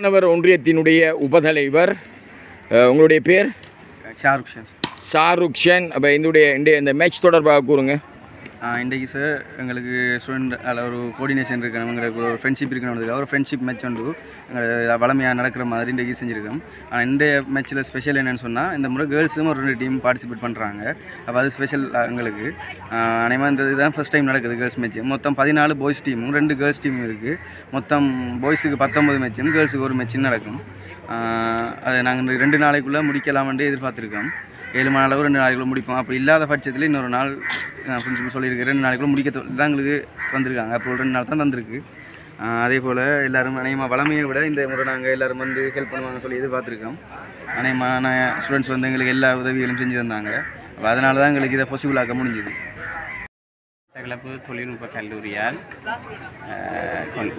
மாணவர் ஒன்றியத்தினுடைய உபதலைவர் உங்களுடைய பேர்? ஷாருக் ஷான். ஷாருக்ஷன் அப்போ இதனுடைய இந்த இந்த மேட்ச் தொடர்பாக கூறுங்க. இன்றைக்கு சார் எங்களுக்கு ஸ்டூடெண்ட் அதில் ஒரு கோஆர்டினேஷன் இருக்கணும் எங்களுக்கு ஒரு ஃப்ரெண்ட்ஷிப் இருக்கணும் ஒரு ஃப்ரெண்ட்ஷிப் மேட்ச் வந்து எங்களுக்கு வளமையாக நடக்கிற மாதிரி இன்றைக்கு செஞ்சுருக்கோம். ஆனால் இந்த மேட்ச்சில் ஸ்பெஷல் என்னென்னு சொன்னால் இந்த முறை கேர்ள்ஸும் ஒரு ரெண்டு டீம் பார்ட்டிசிபேட் பண்ணுறாங்க அப்போ அது ஸ்பெஷல் எங்களுக்கு. அனைவரும் இந்த இதுதான் ஃபஸ்ட் டைம் நடக்குது கேர்ள்ஸ் மேட்ச் மொத்தம் பதினாலு பாய்ஸ் டீமும் ரெண்டு கேர்ள்ஸ் டீமும் இருக்குது மொத்தம் பாய்ஸுக்கு பத்தொம்பது மேட்சும் கேர்ள்ஸுக்கு ஒரு மேட்சும் நடக்கும். அதை நாங்கள் ரெண்டு நாளைக்குள்ளே முடிக்கலாம்னு எதிர்பார்த்துருக்கோம். ஏழு மணி அளவு ரெண்டு நாளைக்குள்ள முடிப்போம். அப்படி இல்லாத பட்சத்தில் இன்னொரு நாள் அப்படின்னு சொல்லி சொல்லியிருக்கேன் ரெண்டு நாளைக்குள்ள முடிக்க தான் எங்களுக்கு தந்திருக்காங்க. அப்போ ரெண்டு நாள் தான் தந்திருக்கு. அதே போல் எல்லோரும் அநேகமாக வளமையை விட இந்த முறை நாங்கள் எல்லோரும் வந்து ஹெல்ப் பண்ணுவாங்கன்னு சொல்லி எதிர்பார்த்துருக்கோம். அநேகமான ஸ்டூடெண்ட்ஸ் வந்து எங்களுக்கு எல்லா உதவிகளும் செஞ்சு தந்தாங்க. அப்ப அதனால தான் எங்களுக்கு இதை பாசிபிளாக்க முடிஞ்சுது. மட்டக்களப்பு தொழில்நுட்ப கல்லூரியால்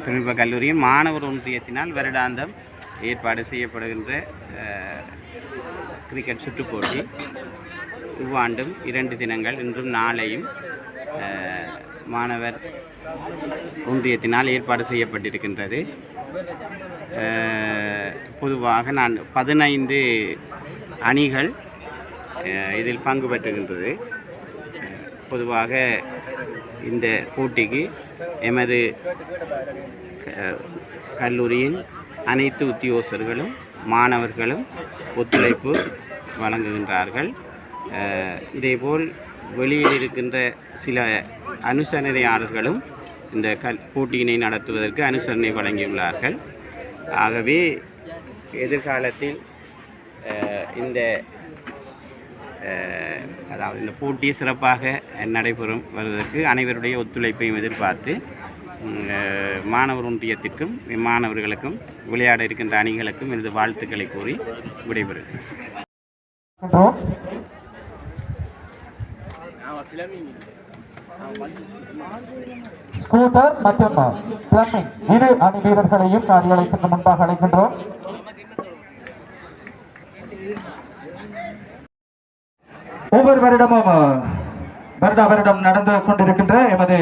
தொழில்நுட்ப கல்லூரியின் மாணவர் ஒன்றியத்தினால் வருடாந்தம் ஏற்பாடு செய்யப்படுகின்ற கிரிக்கெட் சுற்றுப்போட்டி இவ்வாண்டும் இரண்டு தினங்கள் இன்றும் நாளையும் மாணவர் ஒன்றியத்தினால் ஏற்பாடு செய்யப்பட்டிருக்கின்றது. பொதுவாக நான் பதினைந்து அணிகள் இதில் பங்கு பெற்றுகின்றது. பொதுவாக இந்த போட்டிக்கு எமது கல்லூரியின் அனைத்து உத்தியோகஸ்தர்களும் மாணவர்களும் ஒத்துழைப்பு வழங்குகின்றார்கள். இதேபோல் வெளியில் இருக்கின்ற சில அனுசரணையாளர்களும் இந்த கல் போட்டியினை நடத்துவதற்கு அனுசரணை வழங்கியுள்ளார்கள். ஆகவே எதிர்காலத்தில் இந்த அதாவது இந்த போட்டி சிறப்பாக நடைபெறும் வருவதற்கு அனைவருடைய ஒத்துழைப்பையும் எதிர்பார்த்து மாணவர் ஒன்றியத்திற்கும் மாணவர்களுக்கும் விளையாட இருக்கின்ற அணிகளுக்கும் எனது வாழ்த்துக்களை கூறி விடைபெறுகிறேன். ஸ்கூட்டர் மற்றும் பிளம்பிங் இரு அணி வீரர்களையும் காரியலயத்துக்கு முன்பாக அழைக்கின்றோம். ஒவ்வொரு வருடமும் வருட வருடா வருடம் நடந்து கொண்டிருக்கின்ற எமது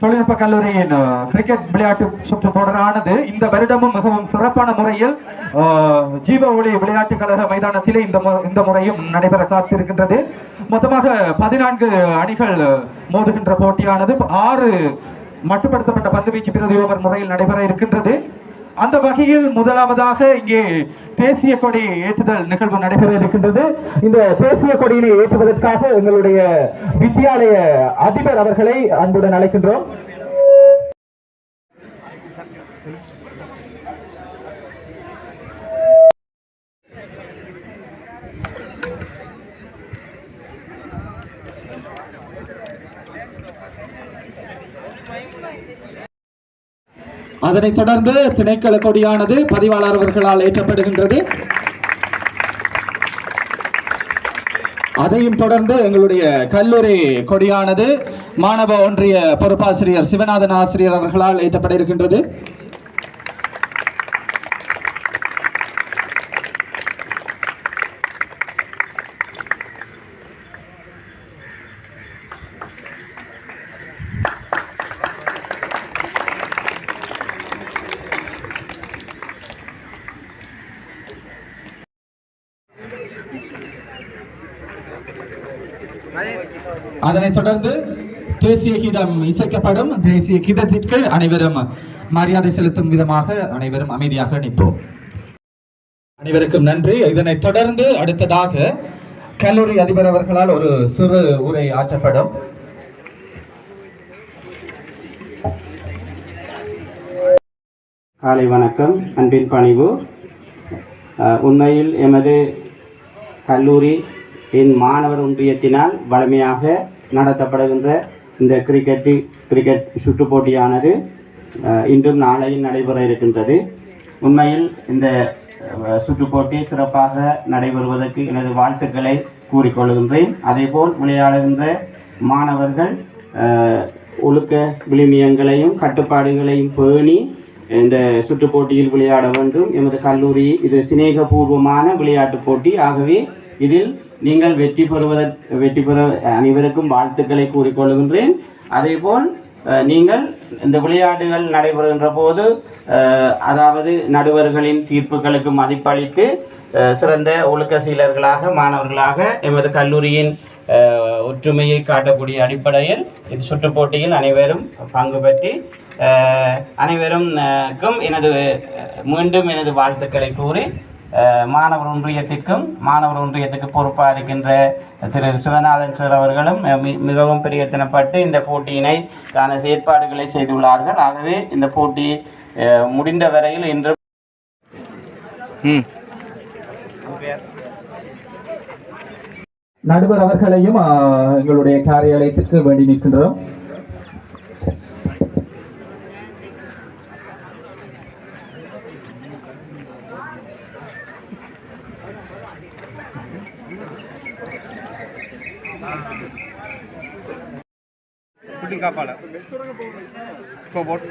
தொழில்நுட்ப கல்லூரியின் கிரிக்கெட் விளையாட்டு சுற்று தொடரானது. இந்த வருடமும் மிகவும் சிறப்பான முறையில் ஜீவ ஒளி விளையாட்டு கழக மைதானத்திலே இந்த இந்த முறையும் நடைபெற காத்திருக்கின்றது. மொத்தமாக பதினான்கு அணிகள் மோதுகின்ற போட்டியானது. ஆறு மட்டுப்படுத்தப்பட்ட பந்து வீச்சு பிரதி ஓவர் முறையில் நடைபெற இருக்கின்றது. அந்த வகையில் முதலாவதாக இங்கே தேசிய கொடி ஏற்றுதல் நிகழ்வு நடைபெற இருக்கின்றது. இந்த தேசிய கொடியினை ஏற்றுவதற்காக எங்களுடைய வித்தியாலய அதிபர் அவர்களை அன்புடன் அழைக்கின்றோம். அதனைத் தொடர்ந்து திணைக்கள கொடியானது பதிவாளர் அவர்களால் ஏற்றப்படுகின்றது. அதையும் தொடர்ந்து எங்களுடைய கல்லூரி கொடியானது மாணவ ஒன்றிய பொறுப்பாசிரியர் சிவநாதன் ஆசிரியர் அவர்களால் ஏற்றப்பட இருக்கின்றது அதனைத் தொடர்ந்து தேசிய கீதம் இசைக்கப்படும் தேசிய கீதத்திற்கு அனைவரும் மரியாதை செலுத்தும் விதமாக அனைவரும் அமைதியாக நிற்போம். அனைவருக்கும் நன்றி. இதனை தொடர்ந்து அடுத்ததாக கல்லூரி அதிபர் அவர்களால் ஒரு சிறு உரை ஆற்றப்படும். காலை வணக்கம். அன்பின் பணிவு. உண்மையில் எமது கல்லூரி என் மாணவர் ஒன்றியத்தினால் வலிமையாக நடத்தப்படுகின்ற இந்த கிரிக்கெட்டு கிரிக்கெட் சுற்றுப் போட்டியானது இன்றும் நாளையும் நடைபெற இருக்கின்றது. உண்மையில் இந்த சுற்றுப்போட்டி சிறப்பாக நடைபெறுவதற்கு எனது வாழ்த்துக்களை கூறிக்கொள்கின்றேன். அதேபோல் விளையாடுகின்ற மாணவர்கள் ஒழுக்க விழுமியங்களையும் கட்டுப்பாடுகளையும் பேணி இந்த சுற்றுப் போட்டியில் விளையாட வேண்டும். எமது கல்லூரி இது சிநேகபூர்வமான விளையாட்டுப் போட்டி. ஆகவே இதில் நீங்கள் வெற்றி பெறுவதற்கு வெற்றி பெற அனைவருக்கும் வாழ்த்துக்களை கூறிக்கொள்கின்றேன் அதேபோல் நீங்கள் இந்த விளையாட்டுகள் நடைபெறுகின்ற போது அதாவது நடுவர்களின் தீர்ப்புகளுக்கு மதிப்பளித்து சிறந்த ஒழுக்க சீலர்களாக மாணவர்களாக எமது கல்லூரியின் ஒற்றுமையை காட்டக்கூடிய அடிப்படையில் இது சுற்றுப்போட்டியில் அனைவரும் பங்கு பெற்றி அனைவரும் எனது மீண்டும் எனது வாழ்த்துக்களை கூறி மாணவர் ஒன்றியத்திற்கும் மாணவர் ஒன்றியத்துக்கு பொறுப்பாக இருக்கின்ற திரு சிவநாதன் சார் அவர்களும் மிகவும் பிரயத்தனப்பட்டு இந்த போட்டியினை காண செயற்பாடுகளை செய்துள்ளார்கள். ஆகவே இந்த போட்டி முடிந்த வரையில் இன்று ம். நடுவர் அவர்களையும் எங்களுடைய காரியாலயத்திற்கு வேண்டி நிற்கின்றோம். குட்டி காப்பால ஸ்கோபோர்ட்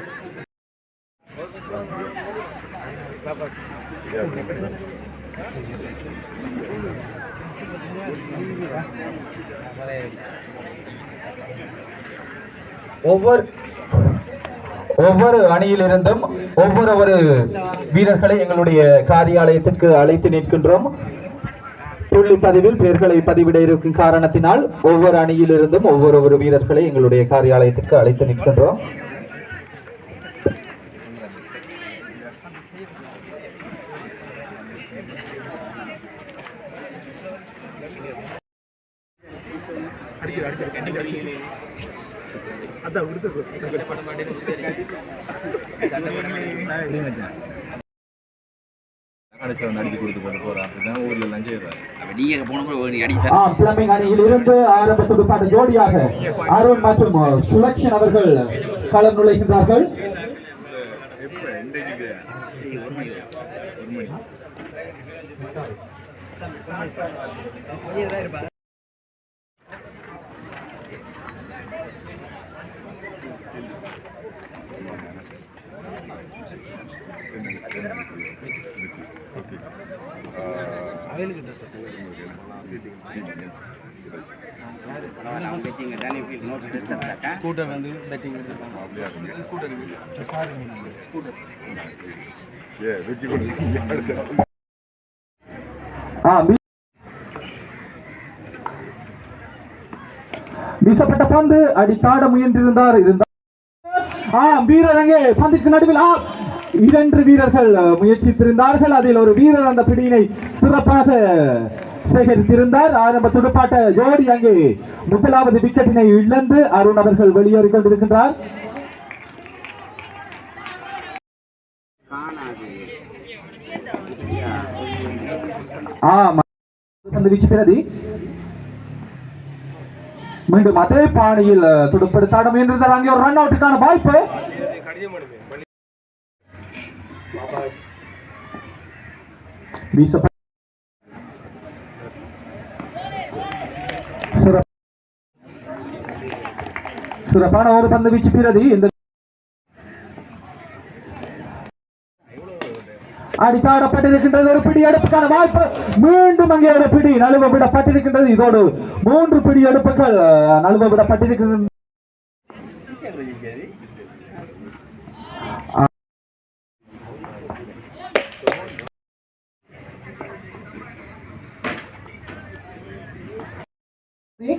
ஒவ்வொரு ஒவ்வொரு அணியிலிருந்தும் ஒவ்வொரு ஒரு வீரர்களை எங்களுடைய காரியாலயத்திற்கு அழைத்து நிற்கின்றோம். புள்ளி பதிவில் பெயர்களை பதிவிட இருக்கும் காரணத்தினால் ஒவ்வொரு அணியிலிருந்தும் ஒவ்வொரு ஒரு வீரர்களை எங்களுடைய காரியாலயத்திற்கு அழைத்து நிற்கின்றோம் ஆம், பிளம்பிங் அணியில் இருந்து ஆரம்ப துடுப்பாட்ட ஜோடியாக அருண் மற்றும் சுலக்ஷன் அவர்கள் களம் நுழைகின்றார்கள். ஸ்கூட்டர் வந்து பெட்டிங் ஆ, வீ- வீசப்பட்ட பந்து அடித்தாட முயன்றிருந்தார். இருந்தார் ஆ வீரர் அங்கே பந்துக்கு நடுவில் ஆ இரண்டு வீரர்கள் முயற்சித்திருந்தார்கள். அதில் ஒரு வீரர் அந்த பிடியினை சிறப்பாக சேகரித்திருந்தார். ஆரம்ப துடுப்பாட்ட ஜோடி அங்கே முதலாவது விக்கெட்டினை இழந்து அருண் அவர்கள் வெளியேறிக் கொண்டிருக்கின்றார். மீண்டும் அதே பாணியில் துடுப்படுத்தாட துடுப்பெடுத்தாட முயன்றிருந்தார். அங்கே ஒரு ரன் அவுட்டுக்கான வாய்ப்பு. வீசப்பட்ட சிறப்பு சிறப்பான ஒரு பந்து வீச்சு பிரதி இந்த அடித்தாடப்பட்டிருக்கின்றது ஒரு பிடி எடுப்புக்கான வாய்ப்பு. மீண்டும் அங்கே ஒரு பிடி நழுவ விடப்பட்டிருக்கின்றது இதோடு மூன்று பிடி எடுப்புகள் அஹ், நழுவ விடப்பட்டிருக்கின்றன நோக்கி.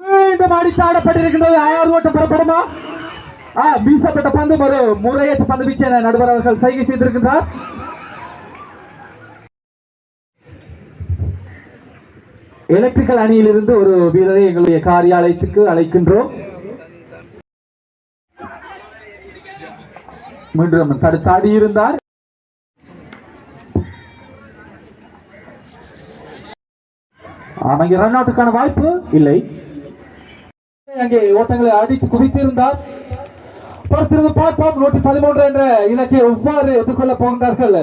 மீண்டும் அடித்தாடப்பட்டிருக்கின்றது ஆறு ஓட்டம் புறப்படுமா? ஆ வீசப்பட்ட பந்து ஒரு முறையற்ற பந்து வீச்ச நடுவர் அவர்கள் சைகை செய்திருக்கின்றார். எலக்ட்ரிக்கல் அணியிலிருந்து ஒரு வீரரை எங்களுடைய காரியாலயத்துக்கு அழைக்கின்றோம். மீண்டும் தடுத்தாடி இருந்தார். அவங்க ரன் அவுட்டுக்கான வாய்ப்பு இல்லை. அங்கே ஓட்டங்களை அடித்து குவித்திருந்தார். பொறுத்திருந்து பார்ப்போம். நூற்றி பதிமூன்று என்ற இலக்கை எவ்வாறு எதிர்கொள்ள போகின்றார்கள்?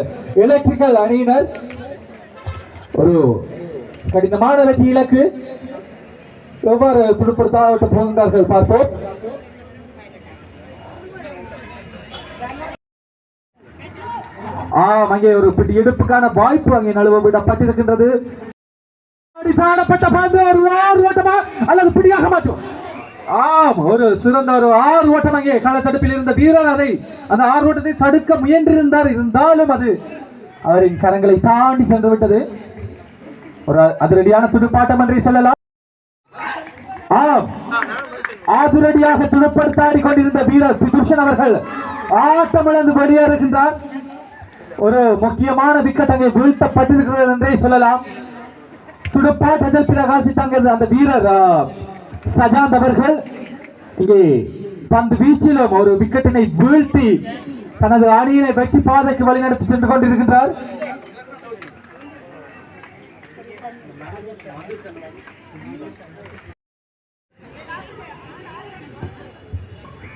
எலக்ட்ரிக்கல் அணியினர். ஒரு கடினமான இலக்கு எவ்வாறு பிடிப்படுத்த போகின்றார்கள் பார்ப்போம். ஆம் அங்கே ஒரு பிடி எடுப்புக்கான வாய்ப்பு அங்கே நழுவ விடப்பட்டிருக்கின்றது. காணப்பட்ட பந்து ஒரு ஆறு ஓட்டமா அல்லது பிடியாக மாற்றும்? ஆம் ஒரு சிறந்த ஒரு ஆறு ஓட்டம் அங்கே காலத்தடுப்பில் இருந்த வீரர் அந்த ஆறு ஓட்டத்தை தடுக்க முயன்றிருந்தார். இருந்தாலும் அது அவரின் கரங்களை தாண்டி சென்று விட்டது ஒரு அதிரடியான துடுப்பாட்டம் என்றே சொல்லலாம். ஆம். அதிரடியாக துடுப்படுத்தாடி கொண்டிருந்த வீரர் பிதுஷன் அவர்கள் ஆட்டமிழந்து வெளியேறுகின்றார். ஒரு முக்கியமான விக்கெட் அங்கே வீழ்த்தப்பட்டிருக்கிறது என்றே சொல்லலாம். துடுப்பாட்டத்தில் பிரகாசித்தாங்க அந்த வீரர் சஜாந்த் அவர்கள் இங்கே பந்து வீச்சிலும் ஒரு விக்கெட்டினை வீழ்த்தி தனது அணியினை வெற்றி பாதைக்கு வழிநடத்தி சென்று கொண்டிருக்கின்றார்.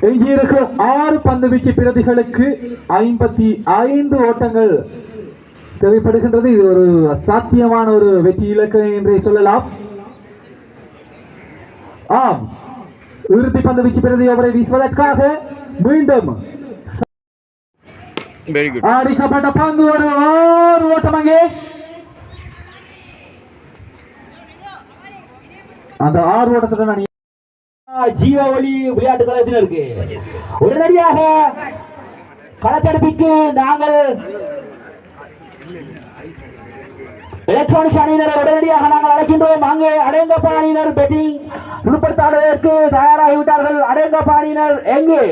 எஞ்சியிருக்கும் ஆறு பந்து வீச்சு பிரதிகளுக்கு ஐம்பத்தி ஐந்து ஓட்டங்கள் தேவைப்படுகின்றது. இது ஒரு சாத்தியமான ஒரு வெற்றி இலக்கு என்றே சொல்லலாம். ஆம். இறுதி பந்து வீச்சு பிரதி அவரை வீசுவதற்காக மீண்டும் அடிக்கப்பட்ட பந்து ஒரு ஆறு ஓட்டம் அங்கே. அந்த ஆறு ஓட்டத்துடன் அணி ஜீவ ஒளி விளையாட்டு கழகத்தினருக்கு உடனடியாக களத்தடுப்பிக்கு நாங்கள் எலக்ட்ரானிக்ஸ் அணியினரை உடனடியாக நாங்கள் அழைக்கின்றோம். அங்கே அடேங்கப்பா அணியினர் பெட்டிங் உட்படுத்தாடுவதற்கு தயாராகிவிட்டார்கள். அடேங்கப்பா அணியினர் எங்கே?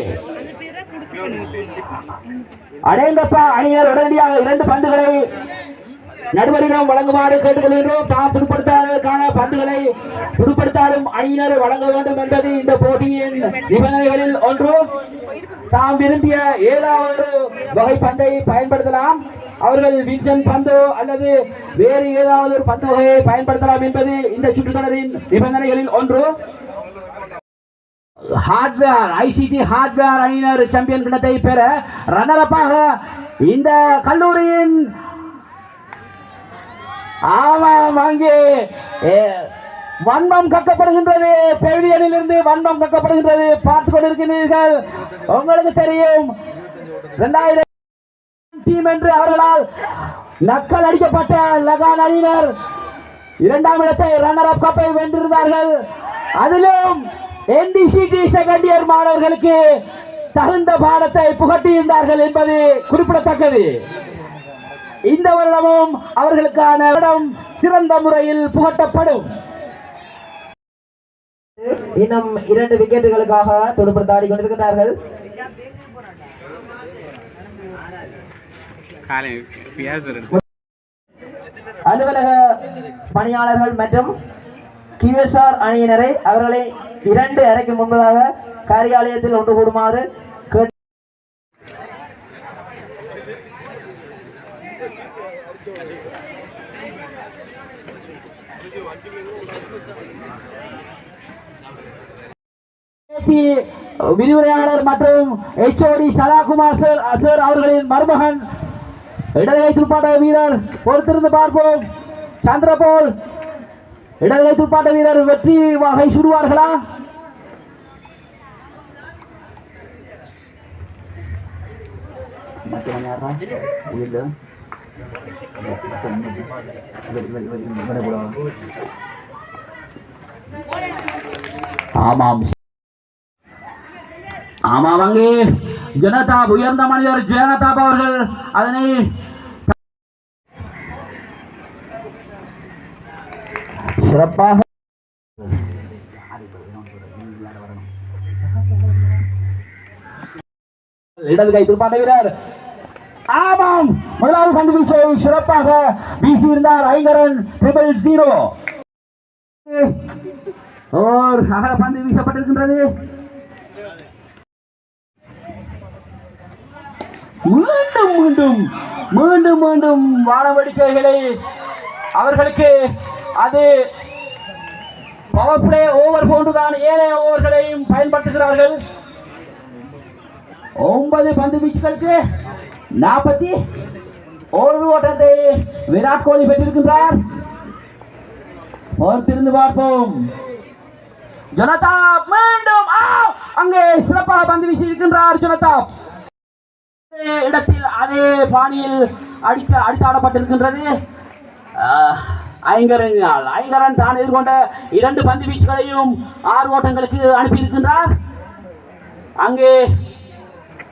அடேங்கப்பா அணியினர் உடனடியாக இரண்டு பந்துகளை நடுவரிடம் வழங்குமாறு கேட்டுக்கொள்கின்றோம். தாம் துடுப்படுத்தாதற்கான பந்துகளை புதுப்படுத்தாலும் அணியினர் வழங்க வேண்டும் என்பது இந்த போட்டியின் நிபந்தனைகளில் ஒன்று. தாம் விரும்பிய ஏதாவது வகை பந்தை பயன்படுத்தலாம். அவர்கள் வின்சன் பந்து அல்லது வேறு ஏதாவது ஒரு பந்து வகையை பயன்படுத்தலாம் என்பது இந்த சுற்றுத்தொடரின் நிபந்தனைகளில் ஒன்று. ஹார்ட்வேர் ஐசிடி ஹார்ட்வேர் அணியினர் சாம்பியன் கிண்ணத்தை பெற ரன்னரப்பாக இந்த கல்லூரியின் ஆமாம் அங்கே வன்மம் கக்கப்படுகின்றது. பெவிலியனில் இருந்து வன்மம் கக்கப்படுகின்றது. பார்த்து கொண்டிருக்கிறீர்கள். உங்களுக்கு தெரியும் இரண்டாயிரம் டீம் என்று அவர்களால் நக்கல் அடிக்கப்பட்ட லகான் அணியினர் இரண்டாம் இடத்தை ரன்னர் அப் கப்பை வென்றிருந்தார்கள். அதிலும் என்டிசிடி செகண்ட் இயர் மாணவர்களுக்கு தகுந்த பாடத்தை புகட்டியிருந்தார்கள் என்பது குறிப்பிடத்தக்கது. இந்த வருடமும் அவர்களுக்கான இடம் சிறந்த முறையில் புகட்டப்படும். இன்னும் இரண்டு விக்கெட்டுகளுக்காக துடுப்படுத்தாடி கொண்டிருக்கிறார்கள் அலுவலக பணியாளர்கள் மற்றும் கியூஎஸ்ஆர் அணியினரை அவர்களை இரண்டு அறைக்கு முன்பதாக காரியாலயத்தில் ஒன்று கூடுமாறு கேட்டு பேட்டி விரிவுரையாளர் மற்றும் எச்ஓடி சதாகுமார் சார் சார் அவர்களின் மருமகன். இடதுகை துடுப்பாட்ட வீரர் பொறுத்திருந்து பார்ப்போம். சந்திரபோல் இடதுகை துடுப்பாட்ட வீரர் வெற்றி வகை சுடுவார்களா? ஆமாம். ஆமா அங்கே ஜனதா உயர்ந்த மனிதர் ஜனதாப் அவர்கள் அதனை சிறப்பாக இடது கை துடுப்பாட்ட வீரர். ஆமாம். முதலாவது பந்து வீச்சை சிறப்பாக வீசியிருந்தார் ஐங்கரன் ட்ரிபிள் ஜீரோ. ஓர் சகல பந்து வீசப்பட்டிருக்கின்றது. மீண்டும் மீண்டும் மீண்டும் மீண்டும் வானவடிக்கைகளை அவர்களுக்கு அது பவர் பிளே ஓவர் போன்றுதான் ஏனைய ஓவர்களையும் பயன்படுத்துகிறார்கள். ஒன்பது பந்து வீச்சுகளுக்கு நாற்பத்தி ஒரு ஓட்டத்தை விராட் கோலி பெற்றிருக்கின்றார். பொறுத்திருந்து பார்ப்போம். ஜனதா மீண்டும் ஆ! அங்கே சிறப்பாக பந்து வீசி இருக்கின்றார் ஜனதா இடத்தில் அதே பாணியில் அடிக்க அடித்தாடப்பட்டிருக்கின்றது. ஐங்கரனால் ஐங்கரன் தான் எதிர்கொண்ட இரண்டு பந்து வீச்சுகளையும் ஆறு ஓட்டங்களுக்கு அனுப்பியிருக்கின்றார். அங்கே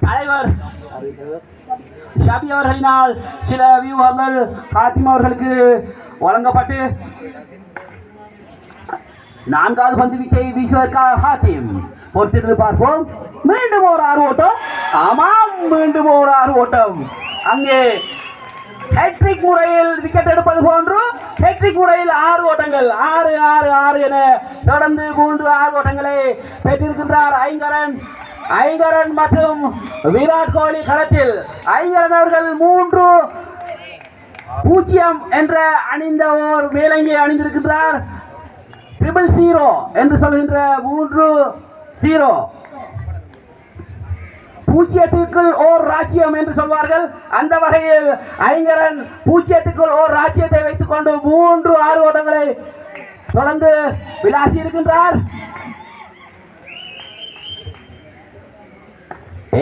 தலைவர் ஷபி அவர்களினால் சில வியூகங்கள் காத்திம் அவர்களுக்கு வழங்கப்பட்டு நான்காவது பந்து வீச்சை வீசுவதற்காக ஹாத்திம் பொறுத்திருந்து பார்ப்போம். மீண்டும் ஒரு ஆறு ஓட்டம் ஆமாம் மீண்டும் ஒரு ஆறு ஓட்டம் அங்கே ஹெட்ரிக் முறையில் விக்கெட் எடுப்பது போன்று ஹெட்ரிக் முறையில் ஆறு ஓட்டங்கள். ஆறு ஆறு ஆறு என தொடர்ந்து மூன்று ஆறு ஓட்டங்களை பெற்றிருக்கின்றார் ஐங்கரன். ஐங்கரன் மற்றும் விராட் கோலி களத்தில். ஐங்கரன் அவர்கள் மூன்று பூஜ்ஜியம் என்ற அணிந்த ஓர் மேலங்கை அணிந்திருக்கின்றார். ட்ரிபிள் ஜீரோ என்று சொல்கின்ற மூன்று ஜீரோ பூஜ்ஜியத்திற்குள் ஓர் ராஜ்யம் என்று சொல்வார்கள். அந்த வகையில் ஐங்கரன் பூஜ்ஜியத்துக்குள் ஓர் ராஜ்யத்தை வைத்துக் கொண்டு மூன்று ஆறு ஓட்டங்களை தொடர்ந்து விளாசி இருக்கின்றார்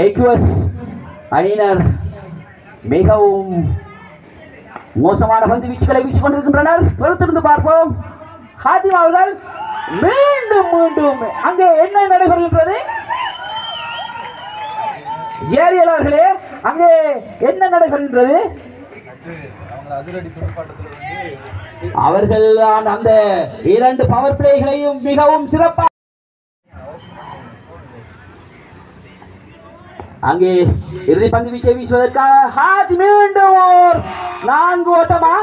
ஏக்யூஎஸ் அணியினர் மிகவும் மோசமான பந்து வீச்சுகளை வீசிக் கொண்டிருக்கின்றனர் பொறுத்திருந்து பார்ப்போம். ஹாத்திம் அவர்கள் மீண்டும் மீண்டும் அங்கே என்ன நடைபெறுகின்றது? ஏரியலார்களே அங்கே என்ன நடைபெறுகின்றது? அவர்கள் தான் அந்த இரண்டு பவர் பிளேகளையும் மிகவும் சிறப்பாக அங்கே இறுதி பங்கு வீச்சை வீசுவதற்காக ஹாஜ் மீண்டும் ஓர் நான்கு ஓட்டமா?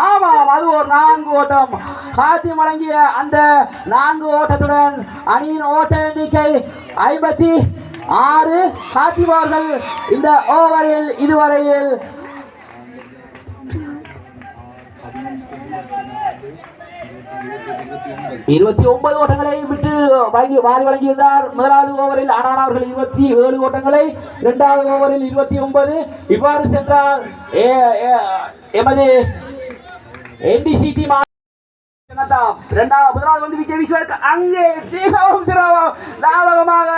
ஆமாம் அது ஒரு நான்கு ஓட்டம். ஹாத்திம் வழங்கிய அந்த நான்கு ஓட்டத்துடன் அணியின் ஓட்ட எண்ணிக்கை ஐம்பத்தி ஆறு. ஹாத்திம் இந்த ஓவரில் இதுவரையில் இருபத்தி ஒன்பது ஓட்டங்களை விட்டு வழங்கி வாரி வழங்கியிருந்தார். முதலாவது ஓவரில் ஆனால் அவர்கள் இருபத்தி ஏழு ஓட்டங்களை இரண்டாவது ஓவரில் இருபத்தி ஒன்பது. இவ்வாறு சென்றார் எமது என்டிசிடி இரண்டாவது முதலாவது வந்து விஜய் வீசுவதற்கு அங்கே மிகவும் சிரமம் லாபகமாக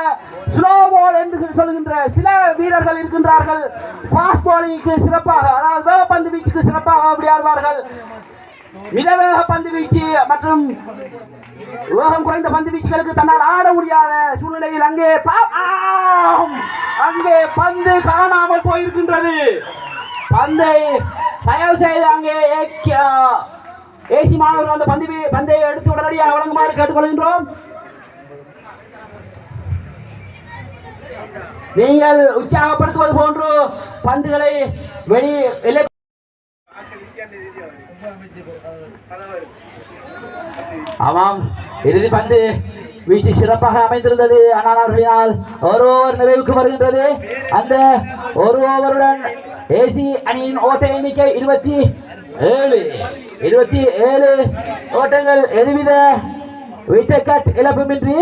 ஸ்லோ பால் என்று சொல்கின்ற சில வீரர்கள் இருக்கின்றார்கள். ஃபாஸ்ட் பாலிங்க்கு சிறப்பாக அதாவது வேகப்பந்து வீச்சுக்கு சிறப்பாக விளையாடுவார்கள் மிதவேக பந்து வீச்சு மற்றும் வேகம் குறைந்த பந்து வீச்சுகளுக்கு தன்னால் ஆட முடியாத சூழ்நிலையில் அங்கே பா- ஆம்! அங்கே பந்து காணாமல் போயிருக்கின்றது. பந்தை தயவு செய்து அங்கே ஏசி மாணவர்கள் அந்த பந்து பந்தை எடுத்து உடனடியாக வழங்குமாறு கேட்டுக்கொள்கின்றோம். நீங்கள் உற்சாகப்படுத்துவது போன்று பந்துகளை வெளி எல்லை ஆமாம் இறுதி பந்து வீச்சு சிறப்பாக அமைந்திருந்தது. ஆனால் அவர்களினால் ஒரு ஓவர் நிறைவுக்கு வருகின்றது. அந்த ஒரு ஓவருடன் ஏசி அணியின் ஓட்ட எண்ணிக்கை இருபத்தி ஏழு. இருபத்தி ஏழு ஓட்டங்கள் எதுவித விக்கெட் கட் இழப்புமின்றி.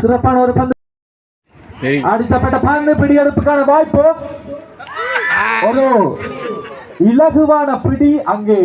சிறப்பான ஒரு பந்து. அடித்தப்பட்ட பந்து பிடியெடுப்புக்கான வாய்ப்பு. ஒரு இலகுவான பிடி அங்கே.